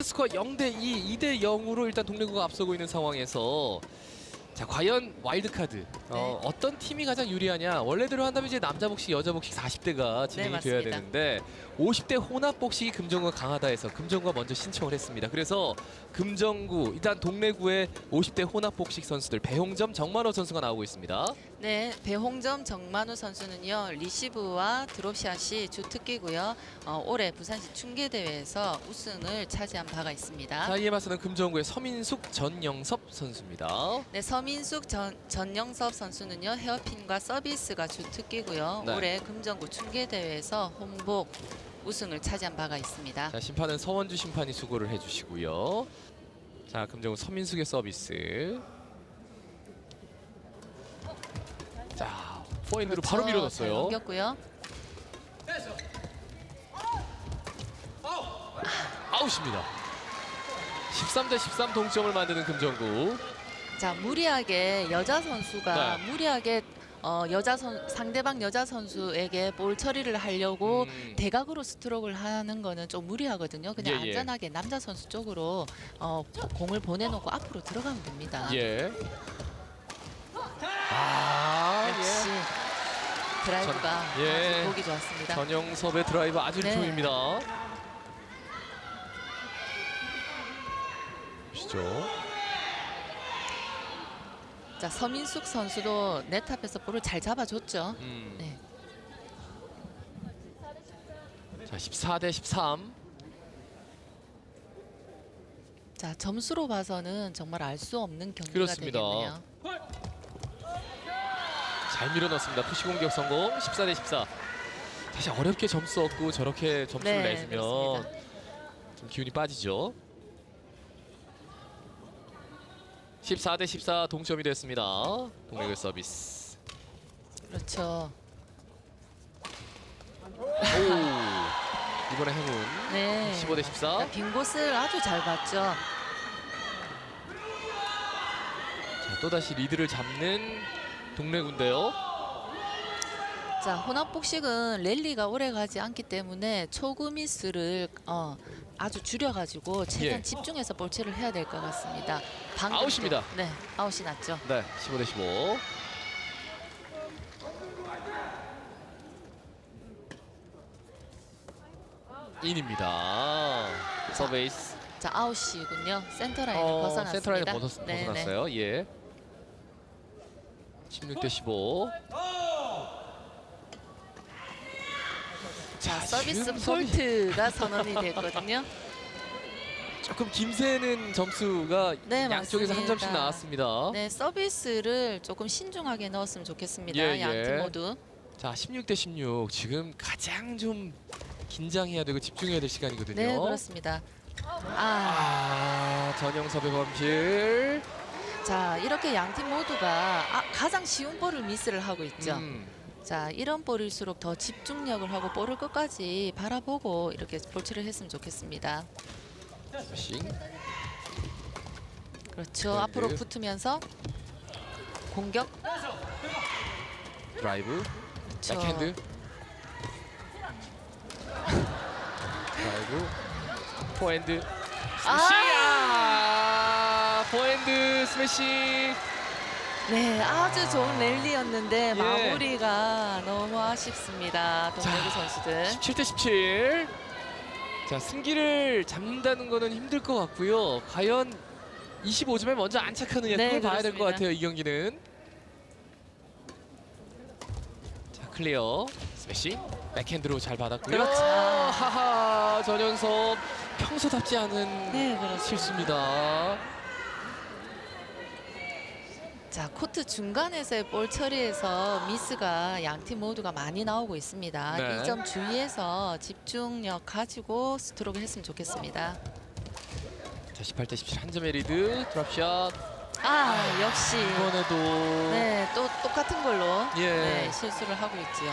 스코어 0대 2, 2대 0으로 일단 동래구가 앞서고 있는 상황에서 자 과연 와일드카드 어, 어떤 팀이 가장 유리하냐? 원래대로 한다면 이제 남자 복식 여자 복식 40대가 진행이 네, 돼야 맞습니다. 되는데 50대 혼합 복식이 금정구가 강하다 해서 금정구가 먼저 신청을 했습니다. 그래서 금정구 일단 동래구의 50대 혼합 복식 선수들 배홍점 정만호 선수가 나오고 있습니다 네, 배홍점 정만우 선수는요 리시브와 드롭샷이 주 특기고요. 어, 올해 부산시 충계 대회에서 우승을 차지한 바가 있습니다. 자 이에 맞서는 금정구의 서민숙 전영섭 선수입니다 네, 서민숙 전, 전영섭 선수는요 헤어핀과 서비스가 주 특기고요. 네. 올해 금정구 충계 대회에서 혼복 우승을 차지한 바가 있습니다. 자 심판은 서원주 심판이 수고를 해주시고요. 자 금정우 서민숙의 서비스. 자 포인트로 바로 그렇죠. 잘 밀어넣었어요. 넘겼고요. 아웃입니다. 13 대 13 동점을 만드는 금정구. 자 무리하게 여자 선수가 네. 무리하게 어, 여자 선 상대방 여자 선수에게 볼 처리를 하려고 음, 대각으로 스트로크를 하는 거는 좀 무리하거든요. 그냥 예, 예. 안전하게 남자 선수 쪽으로 어, 공을 보내놓고 앞으로 들어가면 됩니다. 예. 드라이브가 전- 예. 아주 보기 좋았습니다. 전영섭의 드라이브 아주 네. 좋습니다. 보시죠. 자 서민숙 선수도 네트 앞에서 볼을 잘 잡아줬죠. 음. 네. 자 14 대 13. 자 점수로 봐서는 정말 알 수 없는 경기가 그렇습니다. 되겠네요. 잘 밀어넣습니다. 푸시 공격 성공. 14 대 14. 사실 어렵게 점수 얻고 저렇게 점수를 네, 내주면 그렇습니다. 좀 기운이 빠지죠. 14 대 14 동점이 됐습니다. 동래글 서비스. 그렇죠. 오. 이번에 행운. 네. 15 대 14. 자, 빈 곳을 아주 잘 봤죠. 자, 또다시 리드를 잡는 동래군데요. 자 혼합 복식은 랠리가 오래 가지 않기 때문에 초구 미스를 어, 아주 줄여가지고 최대한 예. 집중해서 볼체를 해야 될 것 같습니다. 방금 아웃입니다. 또- 네, 아웃이 났죠. 네, 15대 15. 인입니다. 서베이스. 자 아웃이군요. 센터 라인을 어, 벗어났습니다. 센터라인을 벗었, 네, 네. 벗어났어요. 예. 16대 15. 자 서비스 지금 서비- 폴트가 선언이 됐거든요. 조금 김새는 점수가 네, 양쪽에서 한 점씩 맞습니다. 나왔습니다. 네 서비스를 조금 신중하게 넣었으면 좋겠습니다. 예, 양 예. 팀 모두. 자, 16대 16. 지금 가장 좀 긴장해야 되고 집중해야 될 시간이거든요. 네 그렇습니다. 아, 아, 전영섭의 범실. 자 이렇게 양 팀 모두가 아, 가장 쉬운 볼을 미스를 하고 있죠. 음, 자 이런 볼일수록 더 집중력을 하고 볼을 끝까지 바라보고 이렇게 볼치를 했으면 좋겠습니다. 싱. 그렇죠. 네, 앞으로 네. 붙으면서 공격. 드라이브. 그렇죠. 백핸드. 드라이브. 포핸드. 아! 포핸드 스매시. 네, 아주 좋은 랠리였는데 예. 마무리가 너무 아쉽습니다. 동료구 자, 선수들. 17대 17. 자, 승기를 잡는다는 거는 힘들 것 같고요. 과연 25점에 먼저 안착하느냐 네, 그걸 봐야 될 것 그렇습니다. 같아요. 이 경기는. 자, 클리어. 스매시. 백핸드로 잘 받았고요. 그렇죠. 하하. 전현섭 평소답지 않은 네, 그렇습니다. 실수입니다. 자, 코트 중간에서의 볼 처리에서 미스가 양 팀 모두가 많이 나오고 있습니다. 네. 이점 주의해서 집중력 가지고 스트로크 했으면 좋겠습니다. 자, 18대 17 한 점의 리드. 드랍샷. 아, 역시. 이번에도 네, 또 똑같은 걸로 예. 네, 실수를 하고 있지요.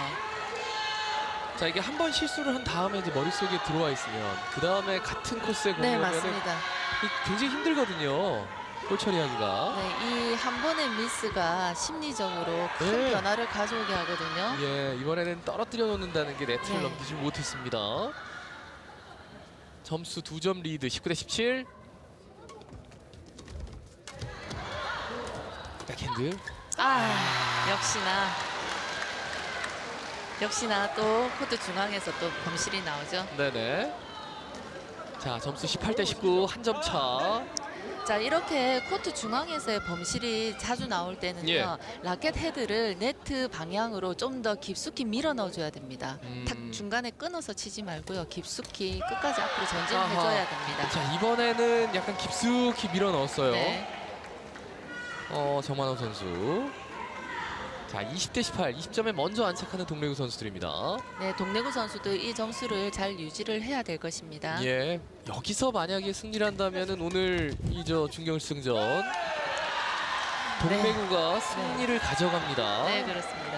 자 이게 한 번 실수를 한 다음에 이제 머릿속에 들어와 있으면 그 다음에 같은 코스에 네, 오면은 맞습니다. 이- 굉장히 힘들거든요. 골 처리하기가. 네, 이 한 번의 미스가 심리적으로 큰 네. 변화를 가져오게 하거든요. 예, 이번에는 떨어뜨려 놓는다는 게 네트를 네. 넘기지 못했습니다. 점수 두 점 리드 19 대 17. 백핸드. 아, 역시나 역시나 또 코트 중앙에서 또 범실이 나오죠. 네네. 자 점수 18 대 19 한 점 차. 자 이렇게 코트 중앙에서의 범실이 자주 나올 때는요 예. 라켓 헤드를 네트 방향으로 좀 더 깊숙이 밀어 넣어줘야 됩니다. 음. 탁 중간에 끊어서 치지 말고요 깊숙이 끝까지 앞으로 아하. 전진해줘야 됩니다. 자 이번에는 약간 깊숙이 밀어 넣었어요. 네. 어 정만호 선수. 자 20대 18 20점에 먼저 안착하는 동래구 선수들입니다. 네, 동래구 선수도 이 점수를 잘 유지를 해야 될 것입니다. 예. 여기서 만약에 승리를 한다면은 오늘 이저 준결승전 동래구가 승리를 가져갑니다. 네, 그렇습니다.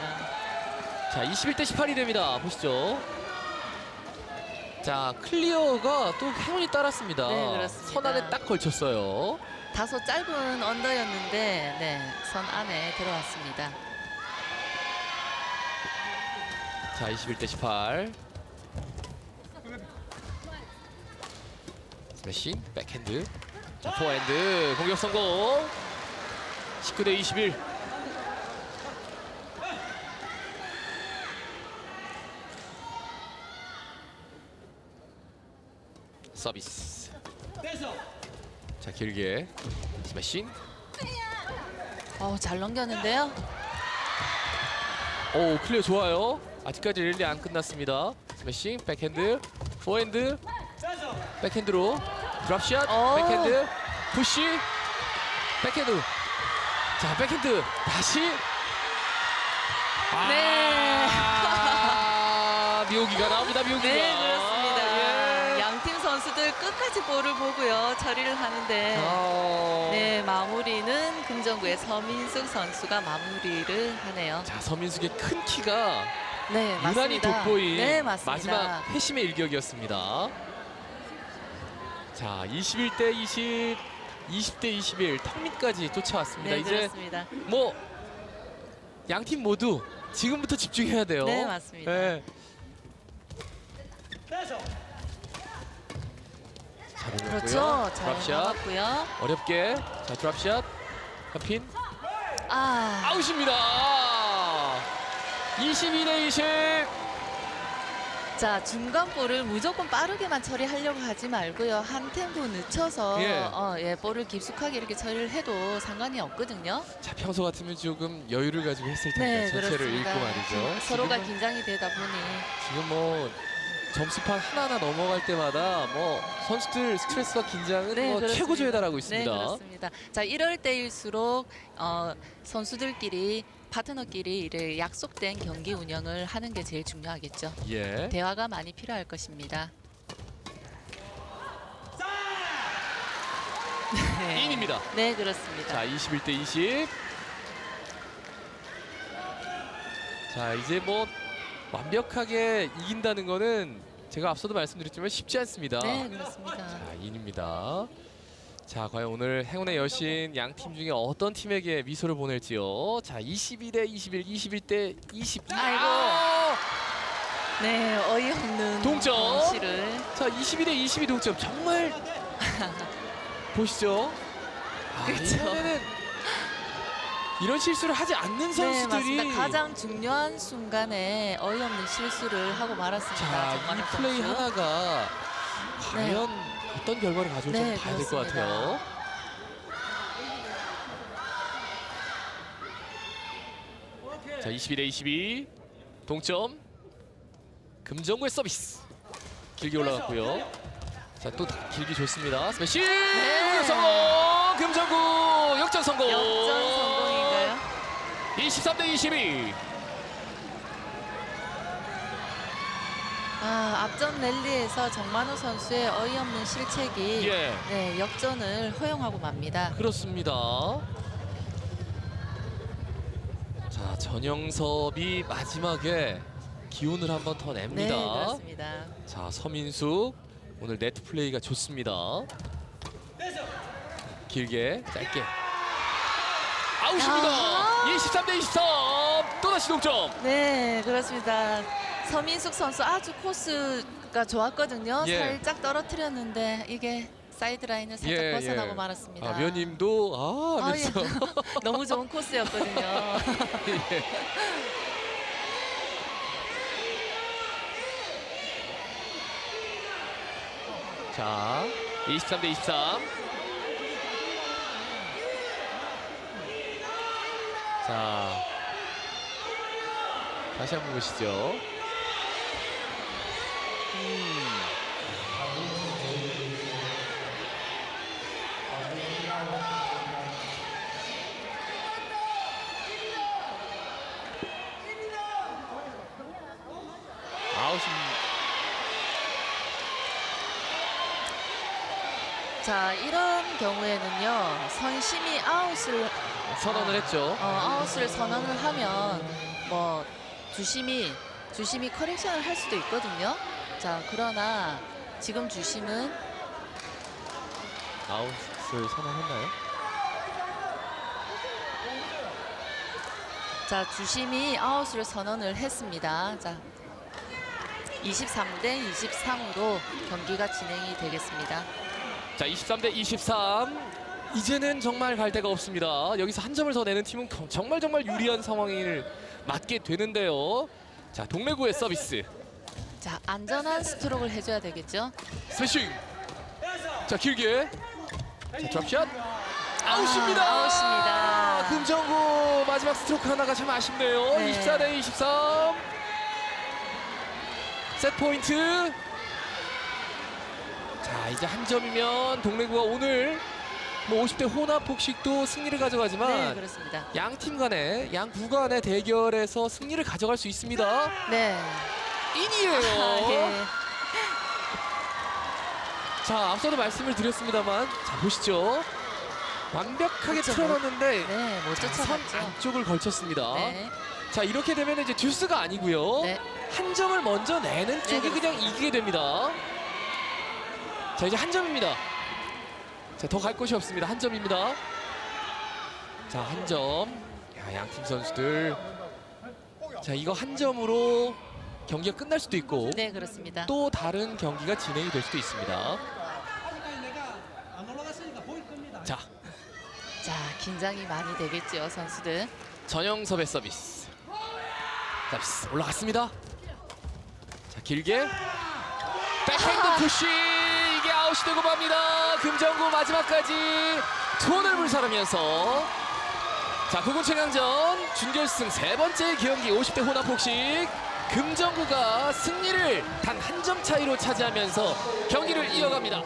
자 21대 18이 됩니다. 보시죠. 자 클리어가 또 행운이 따랐습니다. 네, 그렇습니다. 선 안에 딱 걸쳤어요. 다소 짧은 언더였는데 네, 선 안에 들어왔습니다. 자 21대 18. 스매싱 백핸드. 자 포핸드 공격 성공. 19대 21. 서비스. 자 길게 스매싱. 어, 잘 넘겼는데요. 오 클리어 좋아요. 아직까지 랠리 안 끝났습니다. 스매싱 백핸드 포핸드 백핸드로 드랍샷 오. 백핸드 푸시 백핸드 자 백핸드 다시 네. 아, 묘기가 나옵니다 묘기가 네, 그렇습니다. 예. 양팀 선수들 끝까지 볼을 보고요. 처리를 하는데 아. 네, 마무리는 금정구의 서민숙 선수가 마무리를 하네요. 자 서민숙의 큰 키가 네, 유난히 맞습니다. 돋보인 네, 맞습니다. 마지막 회심의 일격이었습니다. 자, 21대 20, 20대 21 턱밑까지 쫓아왔습니다. 네, 이제 그렇습니다. 뭐 양 팀 모두 지금부터 집중해야 돼요. 네, 맞습니다. 네. 잘 올렸고요. 그렇죠. 잘 드랍샷 나갔고요. 어렵게 자 드랍샷 핀 아, 아웃입니다. 22대 20. 자 중간 볼을 무조건 빠르게만 처리하려고 하지 말고요. 한 템포 늦춰서 예. 어, 예, 볼을 깊숙하게 이렇게 처리를 해도 상관이 없거든요. 자 평소 같으면 조금 여유를 가지고 했을 텐데 네, 전체를. 읽고 말이죠. 서로가 지금은, 긴장이 되다 보니 지금 뭐 점수판 하나하나 넘어갈 때마다 뭐 선수들 스트레스와 긴장은 네, 뭐 그렇습니다. 최고조에 달하고 있습니다. 네, 그렇습니다. 자, 이럴 때일수록 어, 선수들끼리 파트너끼리 이를 약속된 경기 운영을 하는 게 제일 중요하겠죠. 예. 대화가 많이 필요할 것입니다. 네, 인입니다. 네 그렇습니다. 자 21대 20. 자 이제 뭐 완벽하게 이긴다는 거는 제가 앞서도 말씀드렸지만 쉽지 않습니다. 네 그렇습니다. 자, 인입니다. 자, 과연 오늘 행운의 여신 양 팀 중에 어떤 팀에게 미소를 보낼지요. 자, 22대 21, 21대 22. 아이고. 아! 네 어이없는 동점. 실을 자, 22대 22 동점. 정말 보시죠. 아, 그렇죠. 이번에는 이런 실수를 하지 않는 네 선수들이 맞습니다. 가장 중요한 순간에 어이없는 실수를 하고 말았습니다. 자, 정만호 이 플레이 선수. 하나가 과연 어떤 결과를 가져올지 네, 봐야 될 것 그렇습니다. 같아요. 자, 21대 22 동점. 금정구의 서비스 길게 올라갔고요. 자, 또 길게 좋습니다. 스매시 네. 성공. 금정구 역전 성공. 역전 성공인가요? 23대 22. 아, 앞전 랠리에서 정만호 선수의 어이없는 실책이 예. 네, 역전을 허용하고 맙니다. 그렇습니다. 자 전영섭이 마지막에 기운을 한 번 더 네, 냅니다. 그렇습니다. 자 서민숙 오늘 네트 플레이가 좋습니다. 길게 짧게 아웃입니다. 아. 23 대 23 또다시 동점. 네, 그렇습니다. 서민숙 선수 아주 코스가 좋았거든요. 예. 살짝 떨어뜨렸는데 이게 사이드라인을 살짝 예, 벗어나고 예. 말았습니다. 아, 위원님도 아 아, 예. 하면서 너무 좋은 코스였거든요. 예. 자, 23 대 23. 자, 다시 한번 보시죠. 자 이런 경우에는요 선심이 아웃을 선언을 했죠. 어, 아웃을 선언을 하면 뭐 주심이 주심이 커렉션을 할 수도 있거든요. 자 그러나 지금 주심은 아웃을 선언했나요? 자 주심이 아웃을 선언을 했습니다. 자 23대 23으로 경기가 진행이 되겠습니다. 자, 23 대 23. 이제는 정말 갈 데가 없습니다. 여기서 한 점을 더 내는 팀은 거- 정말 정말 유리한 상황을 맞게 되는데요. 자, 동래구의 서비스. 자 안전한 스트로크를 해줘야 되겠죠. 스매싱. 자, 길게. 자, 드랍샷. 아웃입니다. 아, 아웃입니다. 금정구 마지막 스트로크 하나가 참 아쉽네요. 네. 24 대 23. 셋 포인트. 자, 이제 한 점이면 동래구가 오늘 뭐 50대 혼합 복식도 승리를 가져가지만 네 그렇습니다. 양 팀 간의 양 구간의 대결에서 승리를 가져갈 수 있습니다. 네. 인이에요. 아, 예. 자, 앞서도 말씀을 드렸습니다만 자, 보시죠. 완벽하게 그쵸, 틀어놨는데 네, 못 자, 선 쫓아갔죠. 안쪽을 걸쳤습니다. 네. 자, 이렇게 되면 이제 듀스가 아니고요. 네. 한 점을 먼저 내는 쪽이 그렇습니다. 그냥 이기게 됩니다. 자, 이제 한 점입니다. 자, 더 갈 곳이 없습니다. 한 점입니다. 자, 한 점. 야, 양팀 선수들. 자, 이거 한 점으로 경기가 끝날 수도 있고 네, 그렇습니다. 또 다른 경기가 진행이 될 수도 있습니다. 자, 자, 긴장이 많이 되겠죠, 선수들. 전영섭의 서비스. 서비스 올라갔습니다. 자, 길게. 백핸드 푸시 이게 아웃이 되고 맙니다. 금정구 마지막까지 투혼을 불사르면서 자, 구군 최강전 준결승 세 번째 경기 50대 혼합 복식 금정구가 승리를 단 한 점 차이로 차지하면서 경기를 이어갑니다.